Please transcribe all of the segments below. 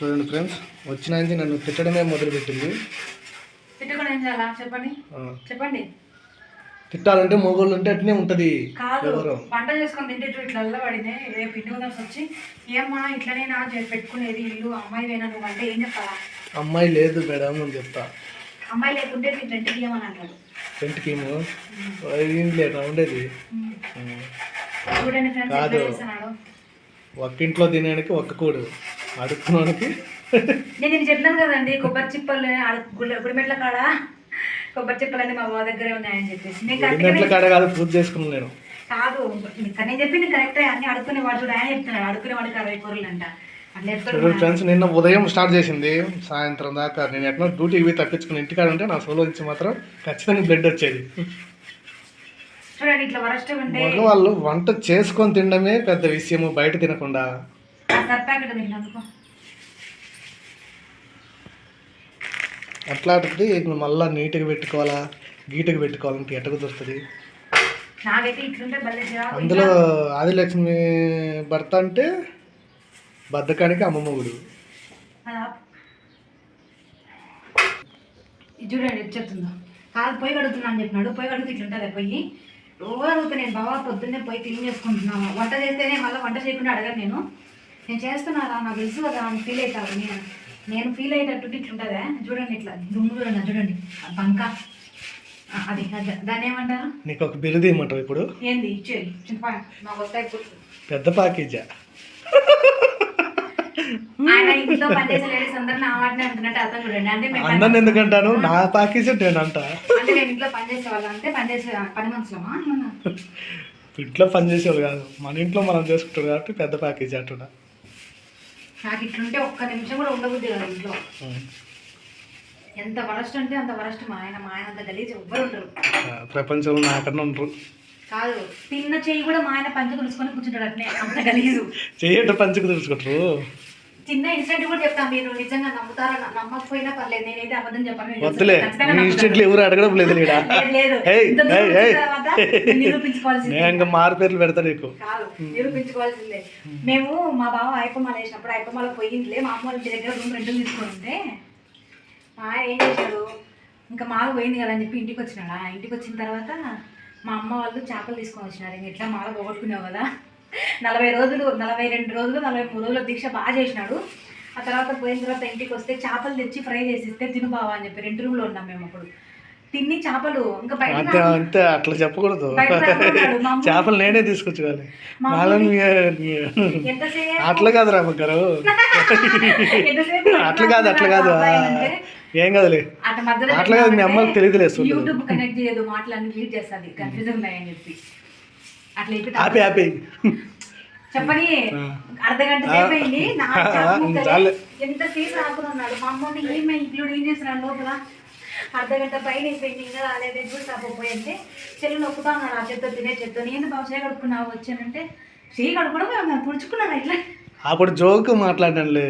చూడండి ఫ్రెండ్స్ వచ్చిన నన్ను తిట్టడమే మొదలుపెట్టింది. తిట్టకుండా ఏం చేయాలా? చెప్పండి. చెప్పండి. తిట్టాలంటే మొగోళ్ళు ఉంటే అట్నే ఉంటది. కాదు ఎవరు? వంట చేసుకొని తింటే ఇట్లా అల్లబడింది రేపు ఇంటి ముందర వచ్చి ఏమ్మా ఇట్లనే నా పెట్టుకునేది ఇల్లు అమ్మాయి వేనా నువ్వు అంటే ఏం చెప్పాలా అమ్మాయి లేదు మేడం అని చెప్తా. అమ్మాయి లేకుంటే మీ రెంట్కి ఏమని అంటాడు? ఫ్రెండ్కేమో ఇంట్లో ఉండేది ఉమ్. ఉమ్. చూడండి ఫ్రెండ్స్ కాదు. ఎట్లా చేస్తున్నాడు? ఒక్క ఇంట్లో తినేడానికి ఒక్క కూడు. అడుక్కున్నానికి నేను నేను చెప్పినాను కదండి కొబ్బరి చిప్పలు గుడిమెట్ల కాడ. కొబ్బరి చిప్పలన్నీ మా బావ దగ్గరే ఉన్నాయని చెప్పేసి. నేను మెట్ల కరెక్ట్గా కాడ కాదు పూజ చేసుకున్నాను నేను. కాదు నేను చెప్పింది కరెక్టే అన్ని అడుక్కునే వాడు చూడు ఆయన చెప్తున్నాడు అడుక్కునే వాడికి అరవై కూరలు అంట. ఫ్రెండ్స్ నిన్న ఉదయం స్టార్ట్ చేసింది సాయంత్రం దాకా నేను ఎట్లా డ్యూటీకి పోయి తప్పించుకుని ఇంటికాడ ఉంటే నా సోలో నుంచి మాత్రం ఖచ్చితంగా బ్లడ్ వచ్చేది. మగవాళ్ళు వంట చేసుకొని తినడమే పెద్ద విషయము బయట తినకుండా. మీకు అందుకో. అట్లాంటిది మళ్ళీ నీట్గా పెట్టుకోవాలా గీటుగా పెట్టుకోవాలంటే ఎట్టకు దొరుకుతుంది. అందులో ఆదిలక్ష్మి భర్త అంటే బద్ధకానికి అమ్మమ్మగుడు అలా. ఇది చూడండి చెప్తుందో. కాదు పొయ్యి కడుగుతున్నా అని చెప్పినాడు. పొయ్యి కడుగుతూ ఇట్లుంటుంది పొయ్యి రోజు అడుగుతా నేను బాబా పొద్దున్నే పొయ్యి క్లీన్ చేసుకుంటున్నాను వంట చేస్తేనే మళ్ళీ వంట చేయకుండా అడగను నేను. నేను చేస్తున్నారా? నాకు తెలుసు కదా అని ఫీల్ అవుతావు నేను నేను ఫీల్ అయ్యేటట్టు ఇట్లుంటుందా? చూడండి ఇట్లా దుమ్ము చూడండి చూడండి. ఆ, అది దాన్ని ఏమంటారు? నీకు ఒక బిరుదు ఇమ్మంటావు ఇప్పుడు? ఏంది? ఇచ్చేది చింతపండు. నాకు వస్తాయి పెద్ద ఆయన ఇంట్లో పనిచేసే లేడీస్ అందరూ నా వాటిని అంటున్నట్టు అర్థం చూడండి. అంటే మేము ఎందుకంటాను? నా పాకేజ్ అంటే నేను అంట అంటే నేను ఇంట్లో పనిచేసే వాళ్ళు. అంటే పనిచేసే పని మనుషులమా? ఏమన్నా? ఇంట్లో పని చేసేవాళ్ళు కాదు. మన ఇంట్లో మనం చేసుకుంటాం కాబట్టి పెద్ద ప్యాకేజ్ అంటున్నా. నాకు ఇట్లుంటే ఒక్క నిమిషం కూడా ఉండబుద్ది కదా ఇంట్లో. ఎంత వరస్ట్ అంటే అంత వరస్ట్ మా ఆయన మా ఆయన అంత గలీజ్ ఎవ్వరు ఉండరు. ప్రపంచంలో నాకన్నా ఉండరు. కాదు తిన్న చెయ్యి కూడా మా ఆయన పంచ తులుసుకొని కూర్చుంటాడు అట్నే అంత గలీజు. చేయట పంచుకు తెలుసుకుంటారు చిన్న ఇన్సిడెంట్ కూడా చెప్తాను మీరు నిజంగా నమ్ముతారా? నమ్మకపోయినా పర్లేదు నేనైతే అబద్ధం చెప్పను. మీకు. వద్దులే. ఇన్స్టిట్యూట్లో ఎవరు అడగడం లేదు ఈడ. లేదు, నిరూపించుకోవాల్సిందే. మారు పేర్లు పెడతా నీకు. కాదు నిరూపించుకోవాల్సిందే. మేము మా బావ ఐపమాల వేసినప్పుడు ఐపమాల పోయిందిలే మా అమ్మ వాళ్ళ దగ్గర రూమ్ రెంట్ తీసుకొని ఉంటే మా ఆయన ఏం చేశాడు ఇంకా మాల పోయింది కదా అని చెప్పి ఇంటికి వచ్చినాడు? ఇంటికి వచ్చిన తర్వాత మా అమ్మ వాళ్ళు చేపలు తీసుకొని వచ్చినారు. ఇంక ఎట్లా మాల పోగొట్టుకున్నావు కదా? నలభై రోజులు నలభై రెండు రోజులు నలభై మూడు రోజుల దీక్ష బాగా చేసినాడు. ఆ తర్వాత పోయిన తర్వాత ఇంటికి వస్తే చేపలు తెచ్చి ఫ్రై చేసి ఇస్తే తిను బావా అని చెప్పి రెండు రూమ్లో ఉన్నాం మేము అప్పుడు. తిని చేపలు ఇంకా బయట అంతే అట్లా చెప్పకూడదు. చేపలు నేనే తీసుకొచ్చుకోవాలి అట్లా కాదు రామగారు ఎంతసేపు? అట్లా కాదు అట్లా కాదు. ఏం కాదులే. అట్లా కాదు మీ అమ్మకి తెలియదులే చూడు యూట్యూబ్ కనెక్ట్ చేయదు మాటలన్నీ లీడ్ చేస్తుంది. కన్ఫ్యూజన్ ఉన్నాయని చెప్పి. ఆపి ఆపి. చెప్పని. అర్ధ గంట సేపు అయింది. ఎంత సేపు రాకుని ఉన్నాడు. మా అమ్మని ఏమై ఇంట్లో ఏం చేస్తున్నాడు? లోపల అర్ధ గంట పైన అయిపోయింది. ఇంకా రాలేదు. రాకపోయి అంటే చెల్లి నొక్కుతా ఉన్నాడు. ఆ చెత్త తినే చెత్త. నేను బాబు చేయి కడుక్కున్నావు వచ్చానంటే చేయి కడుక్కోవడం తుడుచుకున్నాను ఇట్లా? అప్పుడు జోక్ మాట్లాడండి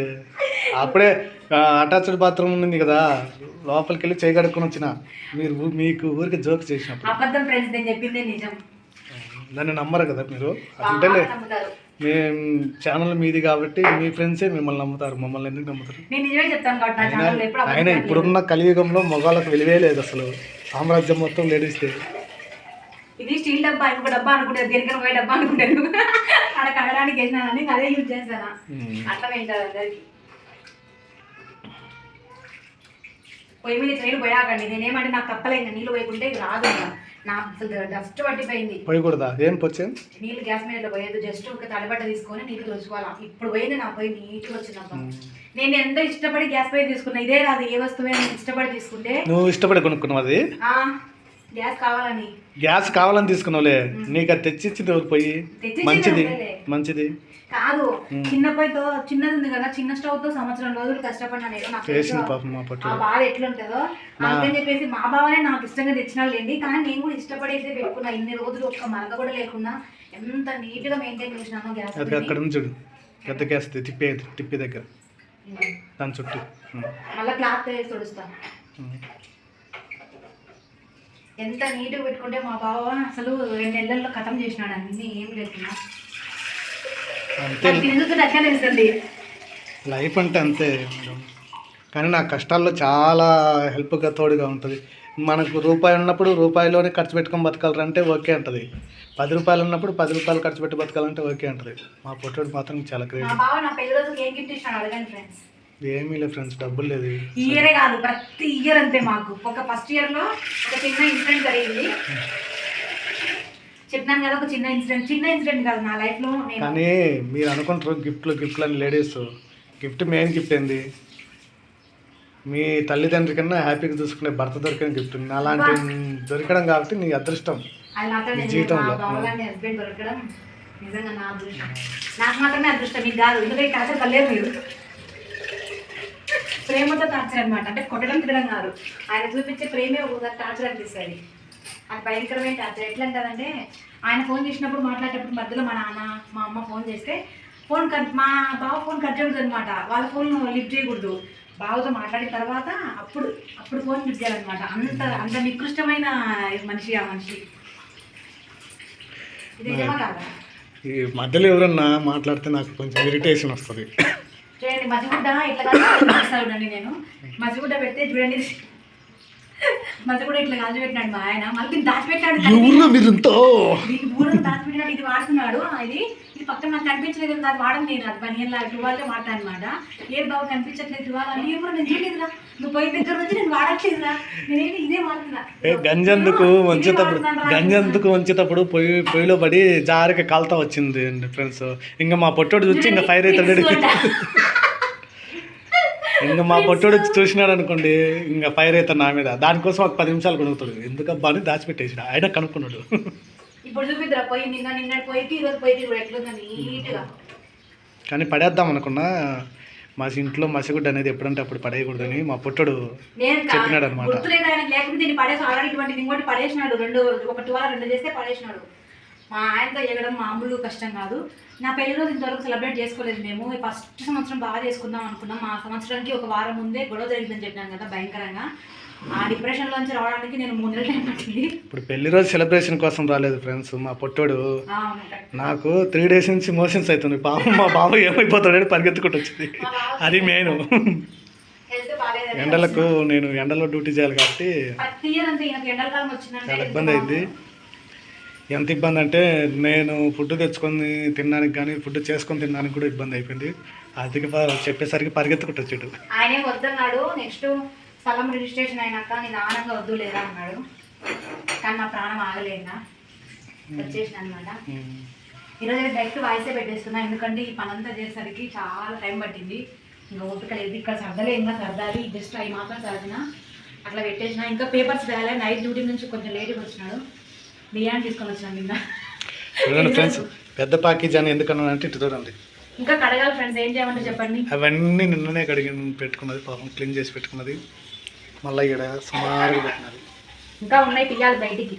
అప్పుడే అటాచ్డ్ బాత్రూమ్ ఉంది కదా. లోపలికి వెళ్ళి చేయి కడుక్కొని వచ్చిన. మీరు మీకు ఊరికి జోక్ చేసినప్పుడు. అబద్ధం ఫ్రెండ్స్ నేను చెప్పిందే నిజం. దాన్ని నమ్మరు కదా మీరు? అంటేలే నమ్ముతారు. మేము ఛానల్ మీది కాబట్టి మీ ఫ్రెండ్సే మిమ్మల్ని నమ్ముతారు. మమ్మల్ని ఎందుకు నమ్ముతారు? నేను నిజమే చెప్తాను కాబట్టి నా అయినా ఛానల్ ఎప్పుడు అబద్ధం అయినా చెప్పలేదు. ఇప్పుడున్న కలియుగంలో మొగాళ్ళకు విలువే లేదు అసలు. సామ్రాజ్యం మొత్తం లేడీస్దే ఇది స్టీల్ డబ్బా ఇంకో డబ్బా అనుకుంటారు. దేనికైనా పోయే డబ్బా అనుకుంటారు. అక్కడ కడడానికి వేసినానని అదే యూజ్ చేస్తాను? అర్థమైంటుంది అందరికి. పొయ్యి మీద నీళ్ళు పోయాకండి. నేనేమంటే నాకు తప్పలేదు. నీళ్ళు పోయకుంటే రాదు ఇంకా. నా అసలు డస్ట్ పట్టిపోయింది. పోయకూడదా? ఏం పొచ్చే? నీళ్ళు గ్యాస్ మీద పోయేది జస్ట్ ఒక తడిబట్ట తీసుకొని నీళ్ళు తుడుచుకోవాలా ఇప్పుడు పోయింది నా పోయి నీట్గా వచ్చినప్ప నేను ఎంతో ఇష్టపడి గ్యాస్ పొయ్యి తీసుకున్నా ఇదే కాదు ఏ వస్తువు ఇష్టపడి తీసుకుంటే. నువ్వు ఇష్టపడి కొనుక్కున్నావు అది? గ్యాస్ కావాలని. గ్యాస్ కావాలని తీసుకున్నావులే. నీకు అది తెచ్చిచ్చింది పోయి మంచిది. మంచిది. కాదు చిన్న పొయ్యితో చిన్నది ఉంది కదా చిన్న స్టవ్తో సంవత్సరం రోజులు కష్టపడినా నేను. చేసింది పాపం మా పట్టు ఆ బాధ ఎట్లుంటుందో. అందుకని చెప్పేసి మా బావనే నాకు ఇష్టంగా తెచ్చినాళ్ళండి కానీ నేను కూడా ఇష్టపడేసి పెట్టుకున్నా. ఇన్ని రోజులు ఒక్క మరక కూడా లేకుండా ఎంత నీట్గా మెయింటైన్ చేసినాను గ్యాస్ అది అక్కడ నుంచి చూడు. పెద్ద గ్యాస్ తిప్పే తిప్పి దగ్గర. దాని చుట్టూ. మళ్ళీ క్లాత్ వేసి తుడుస్తా. ఎంత నీట్గా పెట్టుకుంటే మా బావ అసలు రెండు నెలల్లో ఖతం చేసినాడు. అన్ని ఏం లేకున్నా. అంతే. లైఫ్ అంటే అంతే మేడం. కానీ నా కష్టాల్లో చాలా హెల్ప్గా తోడుగా ఉంటుంది. మనకు రూపాయి ఉన్నప్పుడు రూపాయిలోనే ఖర్చు పెట్టుకొని బతకాలంటే ఓకే అంటది. పది రూపాయలు ఉన్నప్పుడు పది రూపాయలు ఖర్చు పెట్టి బతకాలంటే ఓకే అంటది. మా పొట్టోడు మాత్రం చాలా గ్రేట్ ఫ్రెండ్స్. ఏమీ లేదు ఫ్రెండ్స్ డబ్బులు లేదు. ఇయరే కాదు ప్రతి ఇయర్ అంతే మాకు. ఒక ఫస్ట్ ఇయర్లో ఒక చిన్న ఇన్సిడెంట్ జరిగింది. చెప్పినాను కదా ఒక చిన్న ఇన్సిడెంట్. చిన్న ఇన్సిడెంట్ కాదు నా లైఫ్లో నేను కానీ మీరు అనుకుంటారు గిఫ్ట్లు గిఫ్ట్లు అని లేడీస్. గిఫ్ట్ మెయిన్ గిఫ్ట్ ఏంది? మీ తల్లిదండ్రి కన్నా హ్యాపీగా చూసుకునే భర్త దొరికిన గిఫ్ట్. అలాంటి దొరకడం కాబట్టి నీ అదృష్టం. జీవితంలో. మా బావగారిని హస్బెండ్ దొరకడం నిజంగా నా అదృష్టం. నాకు మాత్రమే అదృష్టం మీకు కాదు. ఎందుకంటే టార్చర్ కలేరు మీరు ప్రేమతో టార్చర్ అనమాట అంటే కొట్టడం తినడం కాదు. ఆయన చూపించే ప్రేమే ఒక టార్చర్ అనిపిస్తుంది. అది భయంకరమైన టార్చర్ ఎట్లా అంటారంటే ఆయన ఫోన్ చేసినప్పుడు మాట్లాడేటప్పుడు మధ్యలో మా నాన్న మా అమ్మ ఫోన్ చేస్తే ఫోన్ కట్ మా బావ ఫోన్ కట్ చేయకూడదు అనమాట వాళ్ళ ఫోన్ లిఫ్ట్ చేయకూడదు. బావతో మాట్లాడిన తర్వాత అప్పుడు అప్పుడు ఫోన్ లిఫ్ట్ చేయాలన్నమాట. అంత అంత నికృష్టమైన మనిషి ఆ మనిషి. ఇది నిజమా కాదా? ఈ మధ్యలో ఎవరన్నా మాట్లాడితే నాకు కొంచెం ఇరిటేషన్ వస్తుంది. చూడండి మజ్జిగుడ్డ ఇట్లా చూడండి నేను మజ్జిగుడ్డ పెడితే చూడండి ఇట్లా మా ఆయన. మళ్ళీ దాచిపెట్టాడు దాచిపెట్టినాడు ఇది వాడుతున్నాడు. ఇది ఇది పక్కన నాకు కనిపించలేదు అది వాడను నేను అది అనమాట బాబు కనిపించట్లేదు ఏమో నేను చూడలేదురా నువ్వు పోయిన దగ్గర నుంచి నేను వాడట్లేదురా. ఇదే వాడుతున్నా? గంజందుకు వంచేటప్పుడు గంజందుకు వంచేటప్పుడు పొయ్యి పొయ్యిలో పడి జారిక కాలుతా వచ్చింది అండి ఫ్రెండ్స్ ఇంకా మా పొట్టోడు చూసి ఇంకా ఫైర్ అవుతాడు. ఇంకా మా పొట్టోడు చూసినాడు అనుకోండి ఇంకా ఫైర్ అవుతాడు నా మీద. దానికోసం ఒక పది నిమిషాలు కొనుగుతాడు ఎందుకబ్బా అని దాచిపెట్టేసి ఆయన కనుక్కున్నాడు. ఇప్పుడు చూపిద్దురా పోయి నిన్న నిన్న పోయి ఈరోజు పోయి చూడు ఎట్లుందో నీట్గా. కానీ పడేద్దాం అనుకున్నా. మా ఇంట్లో మసిగుడ్డ అనేది ఎప్పుడంటే అప్పుడు పడేయకూడదని మా పొట్టోడు చెప్పినాడు అనమాట పడేసినాడు. ఒక రెండు చేస్తే పడేసినాడు. మా ఆయనతో ఎగడం మామూలు కష్టం కాదు. నా పెళ్ళి రోజు ఇంతవరకు సెలబ్రేట్ చేసుకోలేదు మేము. ఫస్ట్ సంవత్సరం బాగా చేసుకుందాం అనుకున్నాం. మా సంవత్సరానికి ఒక వారం ముందే గొడవ జరిగిందని చెప్పాను కదా భయంకరంగా. ఆ డిప్రెషన్లోంచి రావడానికి నేను మూడు నెలలు టైం పట్టింది. ఇప్పుడు పెళ్ళి రోజు సెలబ్రేషన్ కోసం రాలేదు ఫ్రెండ్స్ మా పొట్టోడు. నాకు త్రీ డేస్ నుంచి మోషన్స్ అవుతుంది పాపం మా బాబు ఏమైపోతాడని పరిగెత్తుకుంటూ వచ్చింది. అది మెయిన్ ఎండలకు నేను ఎండలో డ్యూటీ చేయాలి కాబట్టి చాలా ఇబ్బంది అయింది ఎంత ఇబ్బంది అంటే నేను ఫుడ్ తెచ్చుకొని తినడానికి కానీ ఫుడ్ చేసుకొని తినడానికి కూడా ఇబ్బంది అయిపోయింది. అందుకే ప- చెప్పేసరికి పరిగెత్తుకుంటూ వచ్చాడు. ఆయనే వద్దన్నాడు నెక్స్ట్ స్థలం రిజిస్ట్రేషన్ అయినాక నేను ఆనందంగా వద్దు లేదా? అన్నాడు. కానీ నా ప్రాణం ఆగలేదా వచ్చేసిన అనమాట ఈరోజు డైరెక్ట్ వాయిసే పెట్టేస్తున్నా ఎందుకంటే ఈ పనంతా చేసేసరికి చాలా టైం పట్టింది. ఇంకా ఓపిక లేదు. ఇక్కడ సర్దలే ఇంకా సర్దాలి జస్ట్ అవి మాత్రం సర్దిన అట్లా పెట్టేసిన. ఇంకా పేపర్స్ వేయాలి నైట్ డ్యూటీ నుంచి కొంచెం లేట్గా వచ్చినాడు. బిర్యానీ తీసుకొని వచ్చినాం నిన్న. చూడండి ఫ్రెండ్స్ పెద్ద ప్యాకేజ్ అని ఎందుకన్నా అంటే ఇటు చూడండి. ఇంకా కడగాలి ఫ్రెండ్స్ ఏం చేయమంటే చెప్పండి? అవన్నీ నిన్ననే కడిగి పెట్టుకున్నది పాపం క్లీన్ చేసి పెట్టుకున్నది. మళ్ళీ ఇక్కడ సుమారుగా పెట్టినది. ఇంకా ఉన్నాయి తీయాలి బయటికి.